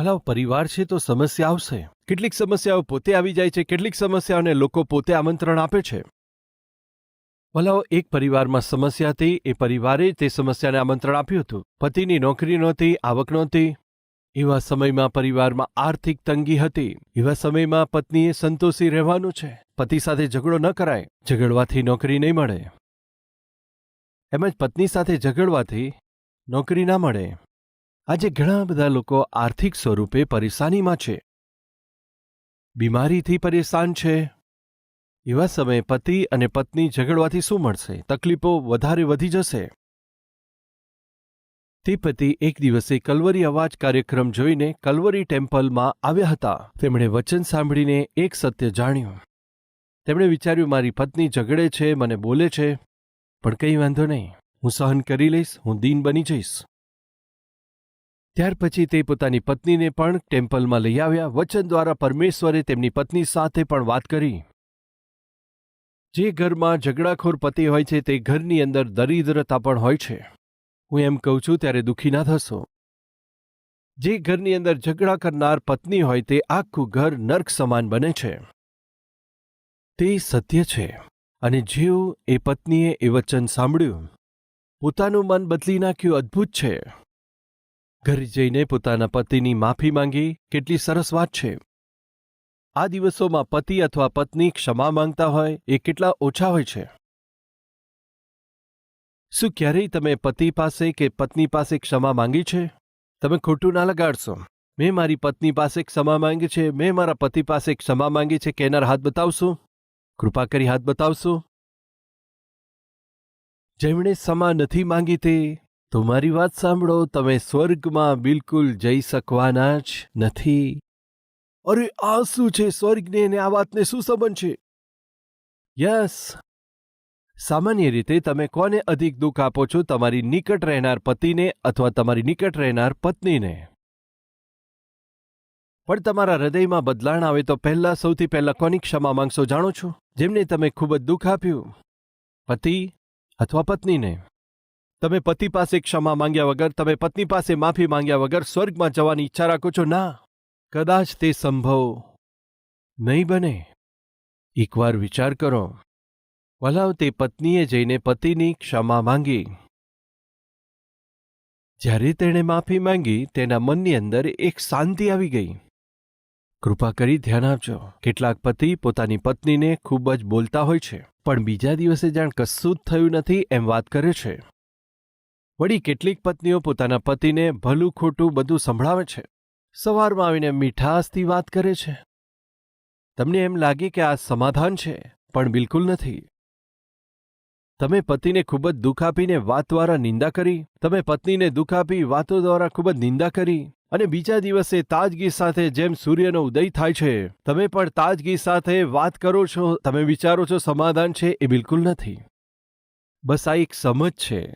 ભલા પરિવાર છે તો સમસ્યા આવશે. કેટલીક સમસ્યાઓ પોતે આવી જાય છે કેટલીક સમસ્યાઓને લોકો પોતે આમંત્રણ આપે છે. ભલાઓ એક પરિવારમાં સમસ્યા હતી એ પરિવારે તે સમસ્યાને આમંત્રણ આપ્યું હતું. પતિની નોકરી નહોતી આવક નહોતી. એવા સમયમાં પરિવારમાં આર્થિક તંગી હતી. એવા સમયમાં પત્નીએ સંતોષી રહેવાનું છે. પતિ સાથે ઝઘડો ન કરાય ઝઘડવાથી નોકરી નહીં મળે. એમ જ પત્ની સાથે ઝઘડવાથી નોકરી ના મળે. આજે ઘણા બધા લોકો આર્થિક સ્વરૂપે પરેશાનીમાં છે. બીમારીથી પરેશાન છે. એવા સમયે પતિ અને પત્ની ઝઘડવાથી શું મળશે? તકલીફો વધારે વધી જશે. તે પતિ એક દિવસે કલવરી અવાજ કાર્યક્રમ જોઈને કલવરી ટેમ્પલમાં આવ્યા હતા. તેમણે વચન સાંભળીને એક સત્ય જાણ્યું. તેમણે વિચાર્યું, મારી પત્ની ઝઘડે છે, મને બોલે છે, પણ કંઈ વાંધો નહીં. હું સહન કરી લઈશ, હું દીન બની જઈશ. ત્યાર પછી તે પોતાની પત્નીને પણ ટેમ્પલમાં લઈ આવ્યા. વચન દ્વારા પરમેશ્વરે તેમની પત્ની સાથે પણ વાત કરી. જે ઘરમાં ઝઘડાખોર પતિ હોય છે, તે ઘરની અંદર દરિદ્રતા પણ હોય છે. હું એમ કહું છું, ત્યારે દુઃખી ના થશો. જે ઘરની અંદર ઝઘડા કરનાર પત્ની હોય, તે આખું ઘર નર્ક સમાન બને છે. તે સત્ય છે. અને જેવું એ પત્નીએ એ વચન સાંભળ્યું. પોતાનું મન બદલી નાખ્યું. અદ્ભુત છે. ઘરે જઈને પોતાના પતિની માફી માંગી, કેટલી સરસ વાત છે. આ દિવસોમાં પતિ અથવા પત્ની ક્ષમા માંગતા હોય, એ કેટલા ઓછા હોય છે. શું ક્યારેય તમે પતિ પાસે કે પત્ની પાસે ક્ષમા માંગી છે? તમે ખોટું ના લગાડશો. મેં મારી પત્ની પાસે ક્ષમા માંગી છે, મેં મારા પતિ પાસે ક્ષમા માંગી છે કેનાર હાથ બતાવશો? કૃપા કરી હાથ બતાવશો? જેમણે ક્ષમા નથી માંગી તે તો મારી વાત સાંભળો તમે સ્વર્ગમાં બિલકુલ જઈ શકવાના જ નથી. અરે આ શું છે? સ્વર્ગને અને આ વાતને શું સંબંધ છે? યસ. સામાન્ય રીતે તમે કોને અધિક દુઃખ આપો છો? તમારી નિકટ રહેનાર પતિને અથવા તમારી નિકટ રહેનાર પત્નીને. પણ તમારા હૃદયમાં બદલાણ આવે તો પહેલા સૌથી પહેલા કોની ક્ષમા માંગશો જાણો છો? જેમને તમે ખૂબ જ દુઃખ આપ્યું? પતિ અથવા પત્નીને? તમે પતિ પાસે ક્ષમા માંગ્યા વગર, તમે પત્ની પાસે માફી માંગ્યા વગર સ્વર્ગમાં જવાની ઈચ્છા રાખો છો? ના. કદાચ તે સંભવ નહીં બને. એકવાર વિચાર કરો. વલાવ તે પત્નીએ જઈને પતિની ક્ષમા માંગી. જ્યારે તેણે માફી માંગી, તેના મનની અંદર એક શાંતિ આવી ગઈ. કૃપા કરી ધ્યાન આપજો. કેટલાક પતિ પોતાની પત્નીને ખૂબ જ બોલતા હોય છે, પણ બીજા દિવસે જાણ કશું જ થયું નથી એમ વાત કરે છે. વળી કેટલીક પત્નીઓ પોતાના પતિને ભલું ખોટું બધું સંભળાવે છે. સવારમાં આવીને મીઠાસથી વાત કરે છે. તમને એમ લાગે કે આ સમાધાન છે, પણ બિલકુલ નથી. તમે પતિને ખૂબ જ દુઃખ આપીને વાત દ્વારા નિંદા કરી, તમે પત્નીને દુઃખ આપી વાતો દ્વારા ખૂબ જ નિંદા કરી, અને બીજા દિવસે તાજગી સાથે જેમ સૂર્યનો ઉદય થાય છે, તમે પણ તાજગી સાથે વાત કરો છો, તમે વિચારો છો સમાધાન છે એ બિલકુલ નથી. બસ આ એક સમજ છે.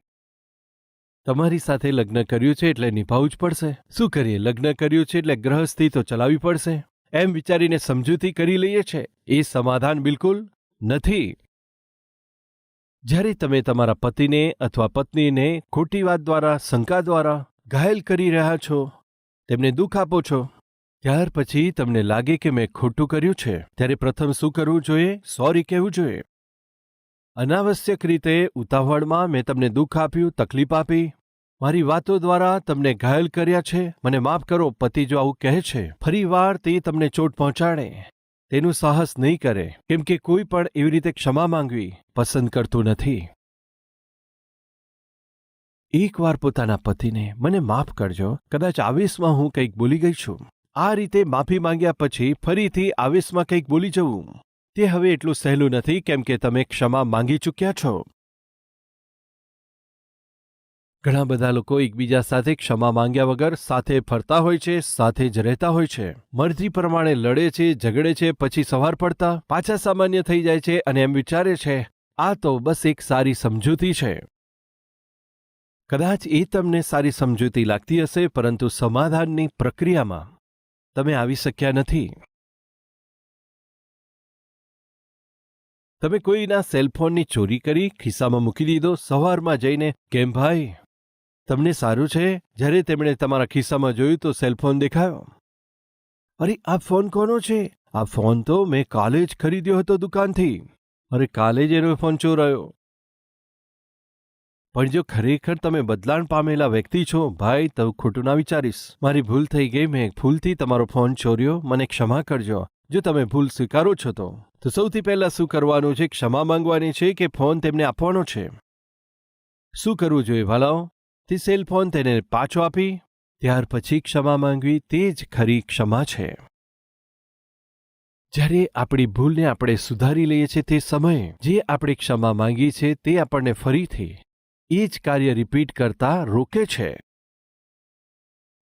તમારી સાથે લગ્ન કર્યું છે એટલે નિભાવવું જ પડશે. શું કરીએ? લગ્ન કર્યું છે એટલે ગ્રહસ્થી તો ચલાવવી પડશે. એમ વિચારીને સમજૂતી કરી લઈએ છે. એ સમાધાન બિલકુલ નથી. જ્યારે તમે તમારા પતિને અથવા પત્નીને ખોટી વાત દ્વારા, શંકા દ્વારા ઘાયલ કરી રહ્યા છો, તેમને દુઃખ આપો છો, ત્યાર પછી તમને લાગે કે મેં ખોટું કર્યું છે. ત્યારે પ્રથમ શું કરવું જોઈએ? સોરી કહેવું જોઈએ. અનાવશ્યક રીતે ઉતાવળમાં મેં તમને દુઃખ આપ્યું, તકલીફ આપી મારી વાતો દ્વારા તમને ઘાયલ કર્યા છે. મને માફ કરો, પતિ જો આવું કહે છે. ફરી વાર તે તમને ચોટ પહોંચાડે. તેનું સાહસ નહીં કરે. કેમ કે કોઈ પણ એવી રીતે ક્ષમા માંગવી પસંદ કરતું નથી. એકવાર પોતાના પતિને, મને માફ કરજો. કદાચ આવેશમાં હું કંઈક બોલી ગઈ છું. આ રીતે માફી માંગ્યા પછી ફરીથી આવેશમાં કંઈક બોલી જવું. તે હવે એટલું સહેલું નથી, કેમ કે તમે ક્ષમા માંગી ચૂક્યા છો. ઘણા બધા લોકો એકબીજા સાથે ક્ષમા માંગ્યા વગર સાથે ફરતા હોય છે, સાથે જ રહેતા હોય છે. મરજી પ્રમાણે લડે છે, ઝઘડે છે, પછી સવાર પડતા પાછા સામાન્ય થઈ જાય છે અને એમ વિચારે છે, આ તો બસ એક સારી સમજૂતી છે. કદાચ એ તમને સારી સમજૂતી લાગતી હશે, પરંતુ સમાધાનની પ્રક્રિયામાં તમે આવી શક્યા નથી. તમે કોઈના સેલફોનની ચોરી કરી ખિસ્સામાં મૂકી દીધો, સવારમાં જઈને, કેમ ભાઈ તમને સારું છે? જ્યારે તેમણે તમારા ખિસ્સામાં જોયું તો સેલફોન દેખાયો. અરે, આ ફોન કોનો છે? આ ફોન તો મેં કાલે જ ખરીદ્યો હતો દુકાનથી. અરે, કાલે જ એનો ફોન ચોરાયો. પણ જો ખરેખર તમે બદલાણ પામેલા વ્યક્તિ છો, ભાઈ, તો ખોટું ના વિચારીશ. મારી ભૂલ થઈ ગઈ, મેં ભૂલથી તમારો ફોન ચોર્યો. મને ક્ષમા કરજો. જો તમે ભૂલ સ્વીકારો છો તો. તો સૌથી પહેલા શું કરવાનું છે? ક્ષમા માંગવાની છે કે ફોન તેમને આપવાનો છે? શું કરવું જોઈએ ભાલાઓ તે સેલ ફોન તેને પાછો આપી, ત્યાર પછી ક્ષમા માંગવી તે જ ખરી ક્ષમા છે. જ્યારે આપણી ભૂલને આપણે સુધારી લઈએ છીએ તે સમયે, જે આપણે ક્ષમા માંગી છે તે આપણને ફરીથી એ જ કાર્ય રિપીટ કરતા રોકે છે.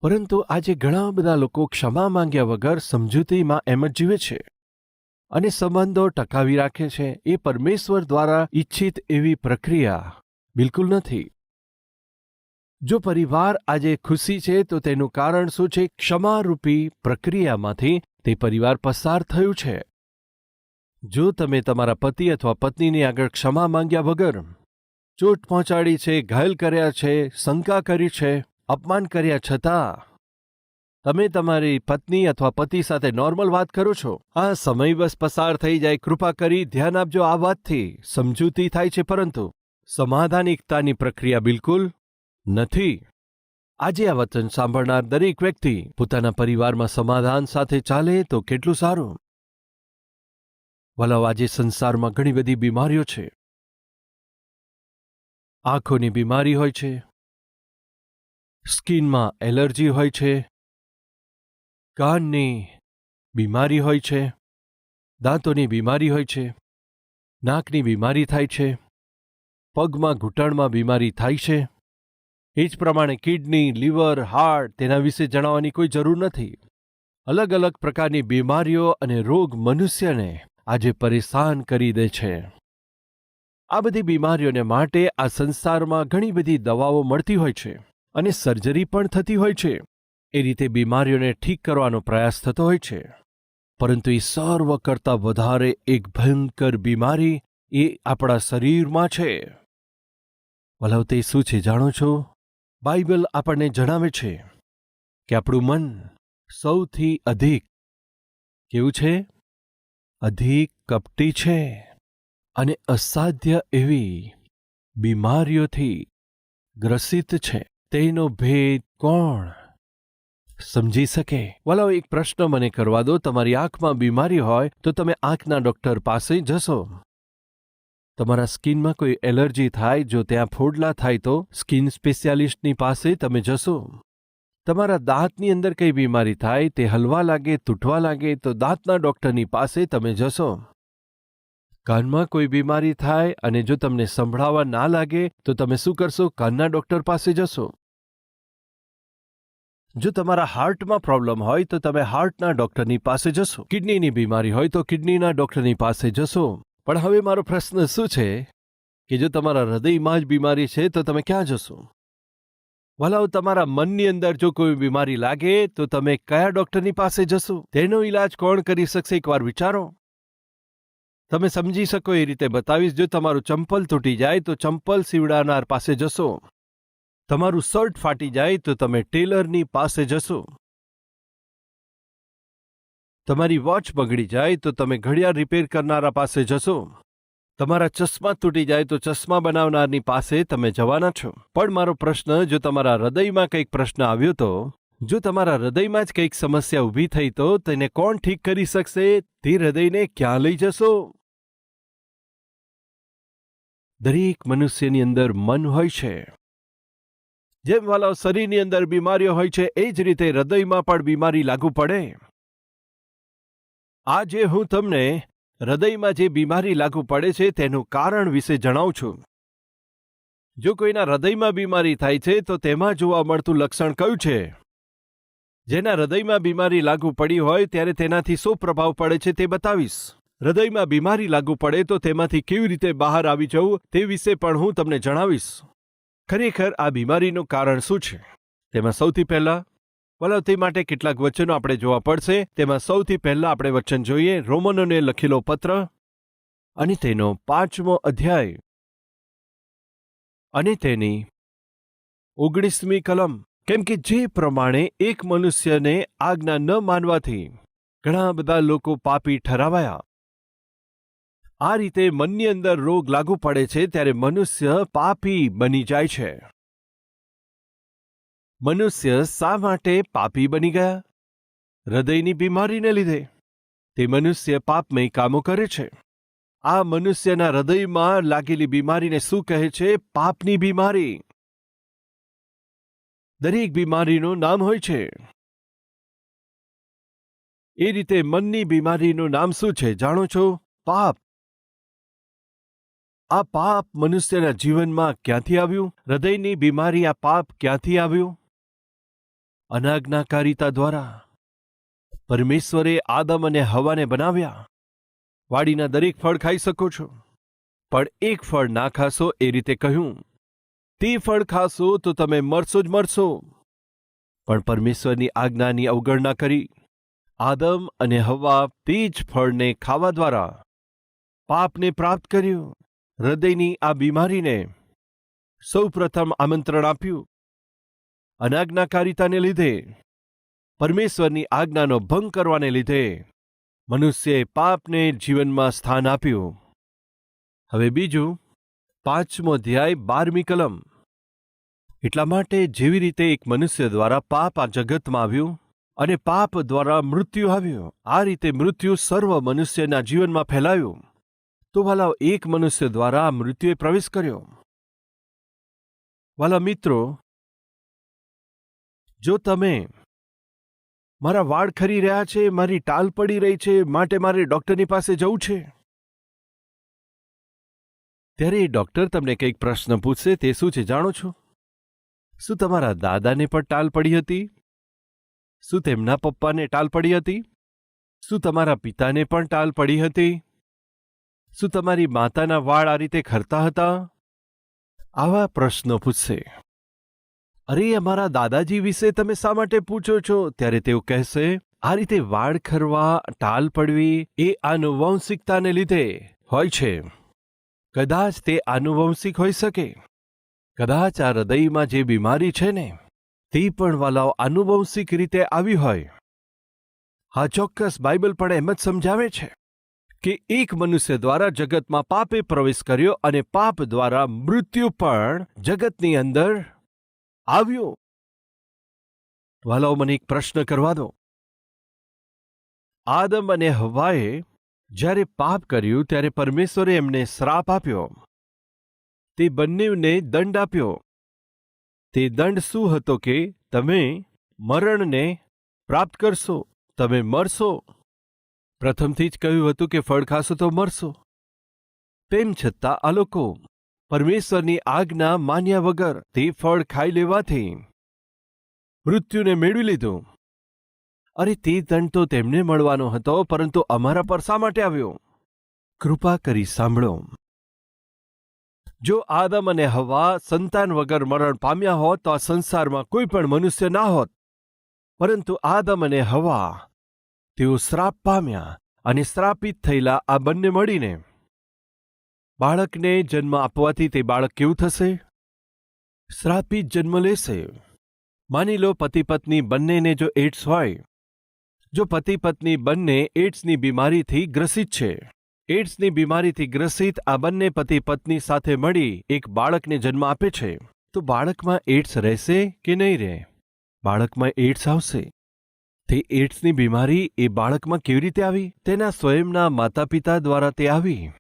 પરંતુ આજે ઘણા બધા લોકો ક્ષમા માંગ્યા વગર સમજૂતીમાં એમ જ જીવે છે અને સંબંધો ટકાવી રાખે છે. એ પરમેશ્વર દ્વારા ઈચ્છિત એવી પ્રક્રિયા બિલકુલ નથી. જો પરિવાર આજે ખુશી છે, તો તેનું કારણ શું છે? ક્ષમારૂપી પ્રક્રિયામાંથી તે પરિવાર પસાર થયું છે. જો તમે તમારા પતિ અથવા પત્નીની આગળ ક્ષમા માંગ્યા વગર ચોટ પહોંચાડી છે, ઘાયલ કર્યા છે, શંકા કરી છે, અપમાન કર્યા છતાં તમે તમારી પત્ની અથવા પતિ સાથે નોર્મલ વાત કરો છો, આ સમય બસ પસાર થઈ જાય, કૃપા કરી ધ્યાન આપજો, આ વાતથી સમજૂતી થાય છે, પરંતુ સમાધાનિકતાની પ્રક્રિયા બિલકુલ નથી. આજે આ વચન સાંભળનાર દરેક વ્યક્તિ પોતાના પરિવારમાં સમાધાન સાથે ચાલે તો કેટલું સારું? વલાવ, આજે સંસારમાં ઘણી બધી બીમારીઓ છે. આંખોની બીમારી હોય છે. સ્કિનમાં એલર્જી હોય છે. કાનની બીમારી હોય છે. દાંતોની બીમારી હોય છે. નાકની બીમારી થાય છે. પગમાં ઘૂંટણમાં બીમારી થાય છે. એ જ પ્રમાણે કિડની, લીવર, હાર્ટ તેના વિશે જણાવવાની કોઈ જરૂર નથી. અલગ અલગ પ્રકારની બીમારીઓ અને રોગ મનુષ્યને આજે પરેશાન કરી દે છે. આ બધી બીમારીઓને માટે આ સંસારમાં ઘણી બધી દવાઓ મળતી હોય છે અને સર્જરી પણ થતી હોય છે. એ રીતે બીમારીઓને ઠીક કરવાનો પ્રયાસ થતો હોય છે. પરંતુ એ સર્વ કરતાં વધારે એક ભયંકર બીમારી એ આપણા શરીરમાં છે. વલાવ તે શું છે? જાણો છો? બાઇબલ આપણને જણાવે છે કે આપણું મન સૌથી અધિક કેવું છે? અધિક કપટી છે અને અસાધ્ય એવી બીમારીઓથી ગ્રસિત છે. તેનો ભેદ કોણ સમજી શકે? વલાવ એક પ્રશ્ન મને કરવા દો. તમારી આંખમાં બીમારી હોય તો તમે આંખના ડોક્ટર પાસે જશો. તમારા સ્કિનમાં કોઈ એલર્જી થાય, જો ત્યાં ફોડલા થાય તો સ્કિન સ્પેશિયાલિસ્ટની પાસે તમે જશો. તમારા દાંતની અંદર કઈ બીમારી થાય, તે હલવા લાગે, તૂટવા લાગે, તો દાંતના ડૉક્ટરની પાસે તમે જશો. કાનમાં કોઈ બીમારી થાય અને જો તમને સંભળાવા ના લાગે, તો તમે શું કરશો? કાનના ડૉક્ટર પાસે જશો. જો તમારા હાર્ટમાં પ્રોબ્લેમ હોય, તો તમે હાર્ટના ડૉક્ટરની પાસે જશો. કિડનીની બીમારી હોય, તો કિડનીના ડૉક્ટરની પાસે જશો. પણ હવે મારો પ્રશ્ન શું છે કે જો તમારા હૃદયમાં જ બીમારી છે, તો તમે ક્યાં જશો? વલાવ તમારા મનની અંદર જો કોઈ બીમારી લાગે, તો તમે કયા ડોક્ટરની પાસે જશો? તેનો ઈલાજ કોણ કરી શકશે? એકવાર વિચારો. તમે સમજી શકો એ રીતે બતાવીશ, જો તમારું ચંપલ તૂટી જાય, તો ચંપલ સીવડાનાર પાસે જશો. તમારું શર્ટ ફાટી જાય, તો તમે ટેલરની પાસે જશો. તમારી વોચ બગડી જાય તો તમે ઘડિયાળ રિપેર કરનારા પાસે જશો. તમારા ચશ્મા તૂટી જાય તો ચશ્મા બનાવનારની પાસે તમે જવાના છો. પણ મારો પ્રશ્ન, જો તમારા હૃદયમાં કંઈક પ્રશ્ન આવ્યો તો? જો તમારા હૃદયમાં જ કંઈક સમસ્યા ઊભી થઈ તો તેને કોણ ઠીક કરી શકશે? તે હૃદયને ક્યાં લઈ જશો? દરેક મનુષ્યની અંદર મન હોય છે. જેમ વાલાઓ શરીરની અંદર બીમારીઓ હોય છે, એ જ રીતે હૃદયમાં પણ બીમારી લાગુ પડે. આજે હું તમને હૃદયમાં જે બીમારી લાગુ પડે છે તેનું કારણ વિશે જણાવું છું. જો કોઈના હૃદયમાં બીમારી થાય છે, તો તેમાં જોવા મળતું લક્ષણ કયું છે? જેના હૃદયમાં બીમારી લાગુ પડી હોય ત્યારે તેનાથી શું પ્રભાવ પડે છે તે બતાવીશ. હૃદયમાં બીમારી લાગુ પડે તો તેમાંથી કેવી રીતે બહાર આવી જવું તે વિશે પણ હું તમને જણાવીશ. ખરેખર આ બીમારીનું કારણ શું છે? તેમાં સૌથી પહેલા વલાવ તે માટે કેટલાક વચનો આપણે જોવા પડશે. તેમાં સૌથી પહેલા આપણે વચન જોઈએ. રોમનોને લખેલો પત્ર અને તેનો પાંચમો અધ્યાય. અને તેની ઓગણીસમી કલમ. કેમ કે જે પ્રમાણે એક મનુષ્યને આજ્ઞા ન માનવાથી ઘણા બધા લોકો પાપી ઠરાવાયા. આ રીતે મનની અંદર રોગ લાગુ પડે છે, ત્યારે મનુષ્ય પાપી બની જાય છે. મનુષ્ય શા માટે પાપી બની ગયા? હૃદયની બીમારીને લીધે. તે મનુષ્ય પાપમય કામો કરે છે. આ મનુષ્યના હૃદયમાં લાગેલી બીમારીને શું કહે છે? પાપની બીમારી. દરેક બીમારીનું નામ હોય છે. એ રીતે મનની બીમારીનું નામ શું છે જાણો છો? પાપ. આ પાપ મનુષ્યના જીવનમાં ક્યાંથી આવ્યું? હૃદયની બીમારી આ પાપ ક્યાંથી આવ્યું? અનાજ્ઞાકારિતા દ્વારા. પરમેશ્વરે આદમ અને હવાને બનાવ્યા. વાડીના દરેક ફળ ખાઈ શકો છો. પણ એક ફળ ના ખાશો એ રીતે કહ્યું. તે ફળ ખાશો તો તમે મરશો જ મરશો. પણ પરમેશ્વરની આજ્ઞાની અવગણના કરી. આદમ અને હવા તે જ ફળને ખાવા દ્વારા પાપને પ્રાપ્ત કર્યું. હૃદયની આ બીમારીને સૌ પ્રથમ આમંત્રણ આપ્યું. અનાજ્ઞાકારિતાને લીધે, પરમેશ્વરની આજ્ઞાનો ભંગ કરવાને લીધે, મનુષ્યએ પાપને જીવનમાં સ્થાન આપ્યું. હવે બીજું, પાંચમો અધ્યાય, બારમી કલમ. એટલા માટે જેવી રીતે એક મનુષ્ય દ્વારા પાપ આ જગતમાં આવ્યું અને પાપ દ્વારા મૃત્યુ આવ્યું, આ રીતે મૃત્યુ સર્વ મનુષ્યના જીવનમાં ફેલાયું, તો વાલા એક મનુષ્ય દ્વારા મૃત્યુએ પ્રવેશ કર્યો. વાલા મિત્રો જો તમે મારા વાળ ખરી રહ્યા છે, મારી ટાલ પડી રહી છે, માટે મારે ડૉક્ટરની પાસે જવું છે? ત્યારે એ ડૉક્ટર તમને કંઈક પ્રશ્ન પૂછશે, તે શું છે જાણો છો? શું તમારા દાદાને પણ ટાલ પડી હતી? શું તેમના પપ્પાને ટાલ પડી હતી? શું તમારા પિતાને પણ ટાલ પડી હતી? શું તમારી માતાના વાળ આ રીતે ખરતા હતા? આવા પ્રશ્નો પૂછશે. અરે, અમારા દાદાજી વિશે તમે શા માટે પૂછો છો? ત્યારે તેઓ કહેશે, આ રીતે વાળ ખરવા, ટાલ પડવી, એ આનુવંશિકતાને લીધે હોય છે. કદાચ તે આનુવંશિક હોઈ શકે. કદાચ આ હૃદયમાં જે બીમારી છે ને, તે પણ વાલાઓ આનુવંશિક રીતે આવી હોય. હા, ચોક્કસ, બાઇબલ પણ એમ જ સમજાવે છે કે એક મનુષ્ય દ્વારા જગતમાં પાપે પ્રવેશ કર્યો અને પાપ દ્વારા મૃત્યુ પણ જગતની અંદર આવ્યો. વાલાઓ મને એક પ્રશ્ન કરવા દો. આદમ અને હવાએ જ્યારે પાપ કર્યું, ત્યારે પરમેશ્વરે એમને શ્રાપ આપ્યો. તે બંનેને દંડ આપ્યો. તે દંડ શું હતો કે તમે મરણને પ્રાપ્ત કરશો, તમે મરશો. પ્રથમથી જ કહ્યું હતું કે ફળ ખાશો તો મરશો. તેમ છતાં આ લોકો પરમેશ્વરની આજ્ઞા માન્યા વગર તે ફળ ખાઈ લેવાથી મૃત્યુને મેળવી લીધું. અરે, તે દંડ તો તેમને મળવાનો હતો, પરંતુ અમારા પર શા માટે આવ્યો? કૃપા કરી સાંભળો. જો આદમ અને હવા સંતાન વગર મરણ પામ્યા હોત, તો આ સંસારમાં કોઈ પણ મનુષ્ય ના હોત. પરંતુ આદમ અને હવા તેઓ શ્રાપ પામ્યા અને શ્રાપિત થયેલા આ બંને મળીને બાળકને જન્મ આપવાથી તે બાળક કેવું થશે? શ્રાપિત જન્મ લેશે. માની લો પતિ પત્ની બંનેને જો એડ્સ હોય. જો પતિ પત્ની બંને એડ્સની બીમારીથી ગ્રસિત છે. એડ્સની બીમારીથી ગ્રસિત આ બંને પતિ પત્ની સાથે મળી એક બાળકને જન્મ આપે છે. તો બાળકમાં એડ્સ રહેશે કે નહીં રહે? બાળકમાં એડ્સ આવશે. તે એડ્સની બીમારી એ બાળકમાં કેવી રીતે આવી? તેના સ્વયંના માતા પિતા દ્વારા તે આવી.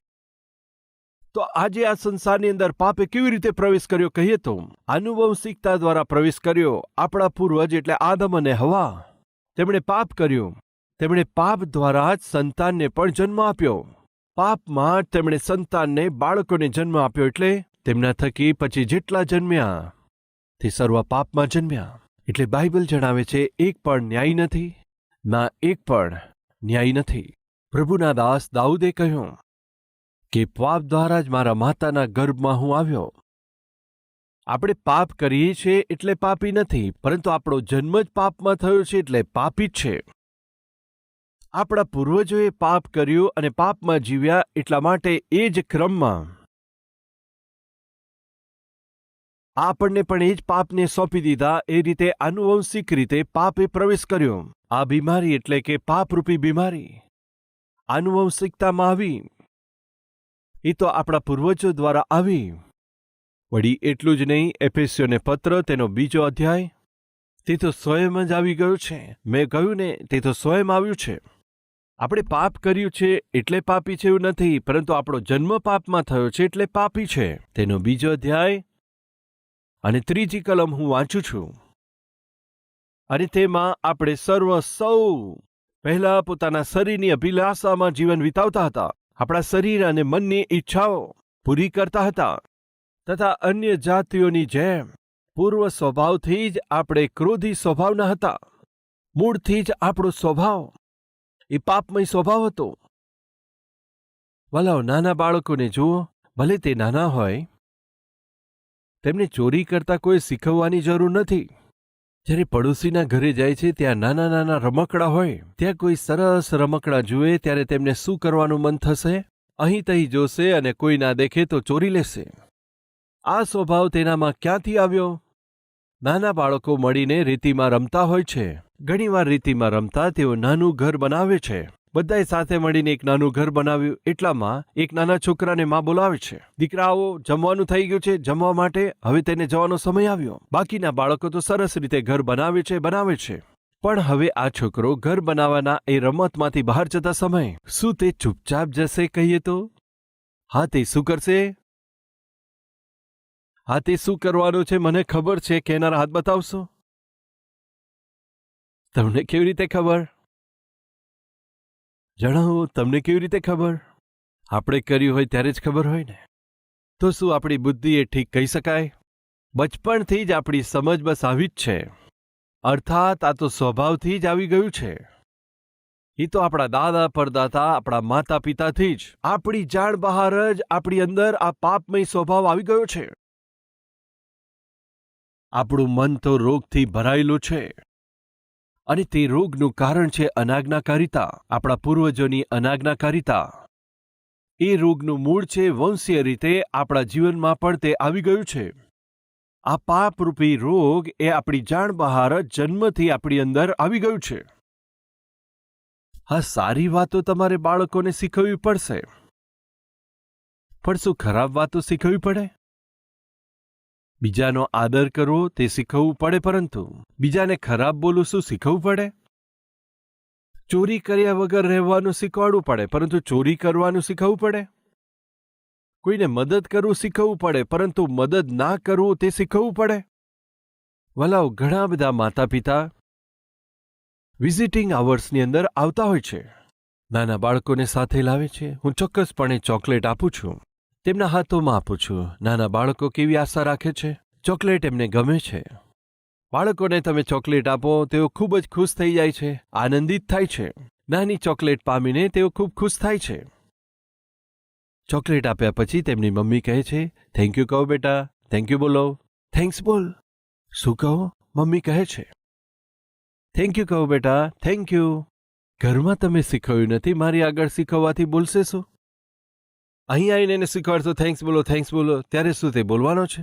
તો આજે આ સંસારની અંદર પાપે કેવી રીતે પ્રવેશ કર્યો કહીએ તો આનુવંશિકતા દ્વારા પ્રવેશ કર્યો આપણા પૂર્વજ એટલે આદમ અને હવા. તેમણે પાપ કર્યું, તેમણે પાપ દ્વારા જ સંતાનને પણ જન્મ આપ્યો. પાપમાં તેમણે સંતાનને બાળકોને જન્મ આપ્યો એટલે તેમના થકી પછી જેટલા જન્મ્યા, તે સર્વ પાપમાં જન્મ્યા. એટલે બાઇબલ જણાવે છે, એક પણ ન્યાય નથી, ના એક પણ ન્યાય નથી. પ્રભુના દાસ દાઉદે કહ્યું કે પાપ દ્વારા જ મારા માતાના ગર્ભમાં હું આવ્યો. આપણે પાપ કરીએ છીએ એટલે પાપી નથી, પરંતુ આપણો જન્મ જ પાપમાં થયો છે એટલે પાપી જ છે. આપણા પૂર્વજોએ પાપ કર્યું અને પાપમાં જીવ્યા એટલા માટે એ જ ક્રમમાં. આપણને પણ એ જ પાપને સોંપી દીધા, એ રીતે આનુવંશિક રીતે પાપે પ્રવેશ કર્યો. આ બીમારી એટલે કે પાપરૂપી બીમારી. આનુવંશિકતામાં આવી એ તો આપણા પૂર્વજો દ્વારા આવી. વળી એટલું જ નહીં એફેસ્યોને પત્ર, તેનો બીજો અધ્યાય. તે તો સ્વયં જ આવી ગયું છે. મેં કહ્યું ને, તે તો સ્વયં આવ્યું છે. આપણે પાપ કર્યું છે એટલે પાપી છે એવું નથી, પરંતુ આપણો જન્મ પાપમાં થયો છે એટલે પાપી છે. તેનો બીજો અધ્યાય. અને ત્રીજી કલમ હું વાંચું છું. અને તેમાં આપણે સર્વ સૌ પહેલા પોતાના શરીરની અભિલાષામાં જીવન વિતાવતા હતા. આપણા શરીર અને મનની ઈચ્છાઓ પૂરી કરતા હતા તથા અન્ય જાતિઓની જેમ પૂર્વ સ્વભાવથી જ આપણે ક્રોધી સ્વભાવના હતા. મૂળથી જ આપણો સ્વભાવ એ પાપમય સ્વભાવ હતો. વલાવ નાના બાળકોને જુઓ, ભલે તે નાના હોય, તેમને ચોરી કરતા કોઈ શીખવવાની જરૂર નથી. જ્યારે પડોશીના ઘરે જાય છે, ત્યાં નાના નાના રમકડા હોય. ત્યાં કોઈ સરસ રમકડા જુએ, ત્યારે તેમને શું કરવાનું મન થશે? અહીં તહીં જોશે અને કોઈ ના દેખે તો ચોરી લેશે. આ સ્વભાવ તેનામાં ક્યાંથી આવ્યો? નાના બાળકો મળીને રીતિમાં રમતા હોય છે. ઘણીવાર રીતિમાં રમતા તેઓ નાનું ઘર બનાવે છે. બધાએ સાથે મળીને એક નાનું ઘર બનાવ્યું. એટલામાં એક નાના છોકરાને માં બોલાવે છે. દીકરાઓ જમવાનું થઈ ગયું છે, જમવા માટે હવે તેને જવાનો સમય આવ્યો. બાકીના બાળકો તો સરસ રીતે ઘર બનાવે છે બનાવે છે. પણ હવે આ છોકરો ઘર બનાવવાના એ રમતમાંથી બહાર જતા સમય. શું તે ચૂપચાપ જશે કહીએ તો? હા, તે શું કરશે? હા, તે શું કરવાનું છે મને ખબર છે. કેનારા હાથ બતાવશો? તમને કેવી રીતે ખબર? જણાવો, તમને કેવી રીતે ખબર? આપણે કર્યું હોય ત્યારે જ ખબર હોય ને. તો શું આપણી બુદ્ધિ એ ઠીક કહી શકાય? બચપણથી જ આપણી સમજ બસ આવી જ છે. અર્થાત, આ તો સ્વભાવથી જ આવી ગયું છે. એ તો આપણા દાદા પરદાતા આપણા માતા પિતાથી જ. આપણી જાણ બહાર જ આપણી અંદર આ પાપમય સ્વભાવ આવી ગયો છે. આપણું મન તો રોગથી ભરાયેલું છે. અને તે રોગનું કારણ છે અનાજ્ઞાકારિતા. આપણા પૂર્વજોની અનાજ્ઞાકારિતા. એ રોગનું મૂળ છે વંશીય રીતે આપણા જીવનમાં પણ તે આવી ગયું છે. આ પાપરૂપી રોગ એ આપણી જાણ બહાર જન્મથી આપણી અંદર આવી ગયું છે. હા, સારી વાતો તમારે બાળકોને શીખવવી પડશે. પણ શું ખરાબ વાતો શીખવવી પડે? બીજાનો આદર કરવો તે શીખવવું પડે પરંતુ બીજાને ખરાબ બોલવું શું શીખવવું પડે? ચોરી કર્યા વગર રહેવાનું શીખવાડવું પડે, પરંતુ ચોરી કરવાનું શીખવવું પડે? કોઈને મદદ કરવું શીખવવું પડે, પરંતુ મદદ ના કરવું તે શીખવવું પડે? વલાવ ઘણા બધા માતા પિતા વિઝિટિંગ આવર્સની અંદર આવતા હોય છે. નાના બાળકોને સાથે લાવે છે. હું ચોક્કસપણે ચોકલેટ આપું છું. તેમના હાથોમાં આપું છું. નાના બાળકો કેવી આશા રાખે છે? ચોકલેટ એમને ગમે છે. બાળકોને તમે ચોકલેટ આપો, તેઓ ખૂબ જ ખુશ થઈ જાય છે. આનંદિત થાય છે. નાની ચોકલેટ પામીને તેઓ ખૂબ ખુશ થાય છે. ચોકલેટ આપ્યા પછી તેમની મમ્મી કહે છે થેન્ક યુ કહો બેટા. થેન્ક યુ બોલો. થેન્ક્સ બોલ. શું કહો? મમ્મી કહે છે. થેન્ક યુ કહો બેટા. થેન્ક યુ ઘરમાં તમે શીખવ્યું નથી, મારી આગળ શીખવવાથી બોલશે શું? અહીં આવીને એને શીખવાડશો થેન્ક્સ બોલો થેન્ક્સ બોલો. ત્યારે શું તે બોલવાનો છે?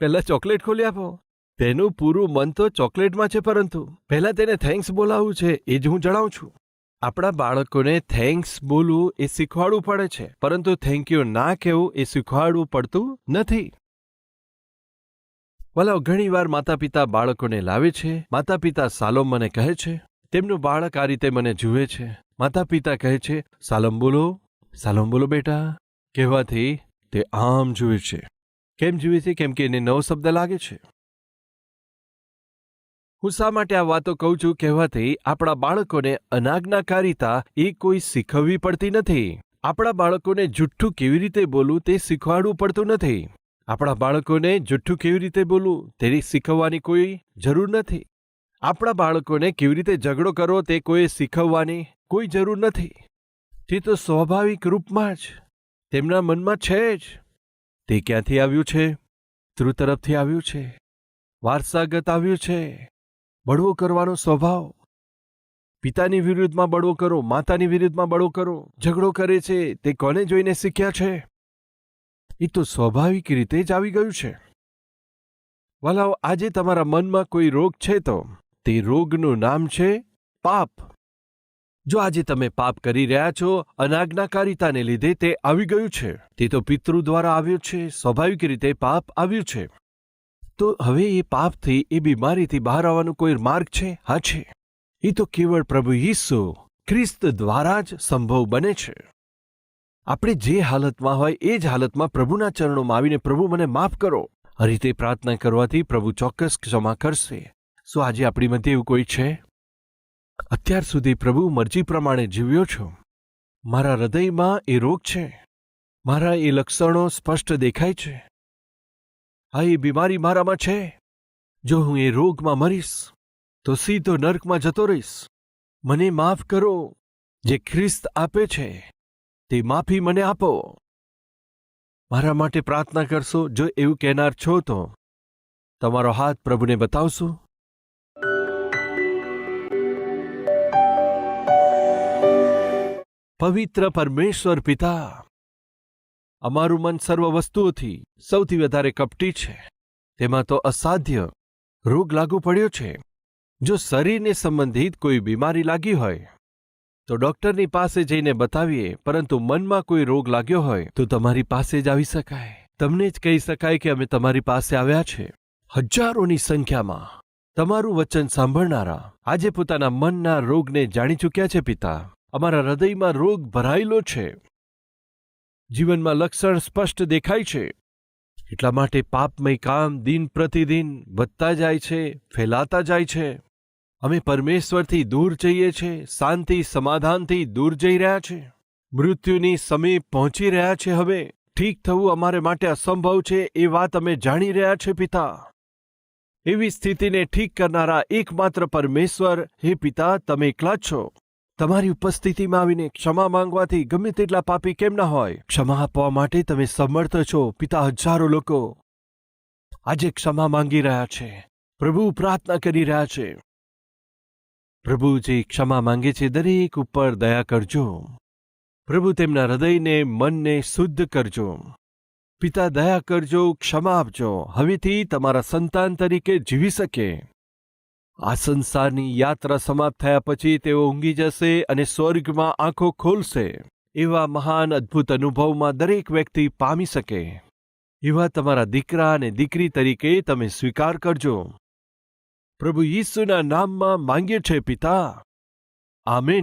પહેલાં ચોકલેટ ખોલી આપો. તેનું પૂરું મન તો ચોકલેટમાં છે પરંતુ પહેલાં તેને થેન્ક્સ બોલાવવું છે એ જ હું જણાવું છું. આપણા બાળકોને થેન્ક્સ બોલવું એ શીખવાડવું પડે છે, પરંતુ થેન્ક યુ ના કહેવું એ શીખવાડવું પડતું નથી. વલાવ ઘણીવાર માતા પિતા બાળકોને લાવે છે માતા પિતા સાલોમ મને કહે છે, તેમનું બાળક આ રીતે મને જુએ છે. માતા પિતા કહે છે, સાલમ બોલો સાલમ બોલો બેટા, કહેવાથી તે આમ જુએ છે. કેમ જુએ છે? કેમ કે એને નવો શબ્દ લાગે છે. હું શા માટે આ વાતો કહું છું? કહેવાથી આપણા બાળકોને અનાજ્ઞાકારિતા એ કોઈ શીખવવી પડતી નથી. આપણા બાળકોને જુઠ્ઠું કેવી રીતે બોલવું તે શીખવાડવું પડતું નથી. આપણા બાળકોને જુઠ્ઠું કેવી રીતે બોલવું તે શીખવવાની કોઈ જરૂર નથી. આપણા બાળકોને કેવી રીતે ઝઘડો કરવો તે કોઈ શીખવવાની કોઈ જરૂર નથી. તે તો સ્વાભાવિક રૂપમાં જ, તેમના મનમાં છે જ. તે ક્યાંથી આવ્યું છે? ધ્રુવ તરફથી આવ્યું છે. વારસાગત આવ્યું છે. બળવો કરવાનો સ્વભાવ. પિતાની વિરુદ્ધમાં બળવો કરો, માતાની વિરુદ્ધમાં બળવો કરો. ઝઘડો કરે છે. તે કોને જોઈને શીખ્યા છે? એ તો સ્વાભાવિક રીતે જ આવી ગયું છે. વાલાઓ, આજે તમારા મનમાં કોઈ રોગ છે તો? તે રોગનું નામ છે પાપ. જો આજે તમે પાપ કરી રહ્યા છો, અનાજ્ઞાકારિતાને લીધે તે આવી ગયું છે. તે તો પિતૃ દ્વારા આવ્યું છે, સ્વાભાવિક રીતે પાપ આવ્યું છે. તો હવે એ પાપથી, એ બીમારીથી બહાર આવવાનો કોઈ માર્ગ છે? હા, છે. એ તો કેવળ પ્રભુ ઈસુ ખ્રિસ્ત દ્વારા જ સંભવ બને છે. આપણે જે હાલતમાં હોય, એ જ હાલતમાં પ્રભુના ચરણોમાં આવીને પ્રભુ મને માફ કરો. આ રીતે પ્રાર્થના કરવાથી પ્રભુ ચોક્કસ ક્ષમા કરશે. શું આજે આપણી મધ્ય એવું કોઈ છે? અત્યાર સુધી પ્રભુ મરજી પ્રમાણે જીવ્યો છો. મારા હૃદયમાં એ રોગ છે. મારા એ લક્ષણો સ્પષ્ટ દેખાય છે. આ એ બીમારી મારામાં છે. જો હું એ રોગમાં મરીશ, તો સીધો નર્કમાં જતો રહીશ. મને માફ કરો. જે ખ્રિસ્ત આપે છે, તે માફી મને આપો. મારા માટે પ્રાર્થના કરશો, જો એવું કહેનાર છો તો, તમારો હાથ પ્રભુને બતાવશો. પવિત્ર પરમેશ્વર પિતા. અમારું મન સર્વ વસ્તુઓથી સૌથી વધારે કપટી છે. તેમાં તો અસાધ્ય રોગ લાગુ પડ્યો છે. જો શરીરને સંબંધિત કોઈ બીમારી લાગી હોય, તો ડૉક્ટરની પાસે જઈને બતાવીએ, પરંતુ મનમાં કોઈ રોગ લાગ્યો હોય, તો તમારી પાસે જ આવી શકાય. તમને જ કહી શકાય કે અમે તમારી પાસે આવ્યા છે. હજારોની સંખ્યામાં તમારું વચન સાંભળનારા આજે પોતાના મનના રોગને જાણી ચૂક્યા છે પિતા. અમારા હૃદયમાં રોગ ભરાયેલો છે. જીવનમાં લક્ષણ સ્પષ્ટ દેખાય છે. એટલા માટે પાપમય કામ દિન પ્રતિદિન વધતા જાય છે, ફેલાતા જાય છે. અમે પરમેશ્વરથી દૂર જઈએ છીએ શાંતિ સમાધાનથી દૂર જઈ રહ્યા છે. મૃત્યુની સમીપ પહોંચી રહ્યા છે હવે. ઠીક થવું અમારે માટે અસંભવ છે, એ વાત અમે જાણી રહ્યા છે, પિતા. એવી સ્થિતિને ઠીક કરનારા એકમાત્ર પરમેશ્વર, હે પિતા, તમે એકલા જ છો. તમારી ઉપસ્થિતિમાં આવીને ક્ષમા માંગવાથી ગમે તેટલા પાપી કેમ ના હોય? ક્ષમા આપવા માટે તમે સમર્થ છો, પિતા હજારો લોકો. આજે ક્ષમા માંગી રહ્યા છે. પ્રભુ પ્રાર્થના કરી રહ્યા છે. પ્રભુ જે ક્ષમા માંગે છે, દરેક ઉપર દયા કરજો. પ્રભુ તેમના હૃદયને, મનને શુદ્ધ કરજો. પિતા, દયા કરજો, ક્ષમા આપજો. હવેથી તમારા સંતાન તરીકે જીવી શકે. આ સંસારની યાત્રા સમાપ્ત થયા પછી તેઓ ઊંઘી જશે અને સ્વર્ગમાં આંખો ખોલશે. એવા મહાન અદ્ભુત અનુભવમાં દરેક વ્યક્તિ પામી શકે. એવા તમારા દીકરા અને દીકરી તરીકે તમે સ્વીકાર કરજો. પ્રભુ ઈસુના નામમાં માંગીએ છે પિતા. આમેન.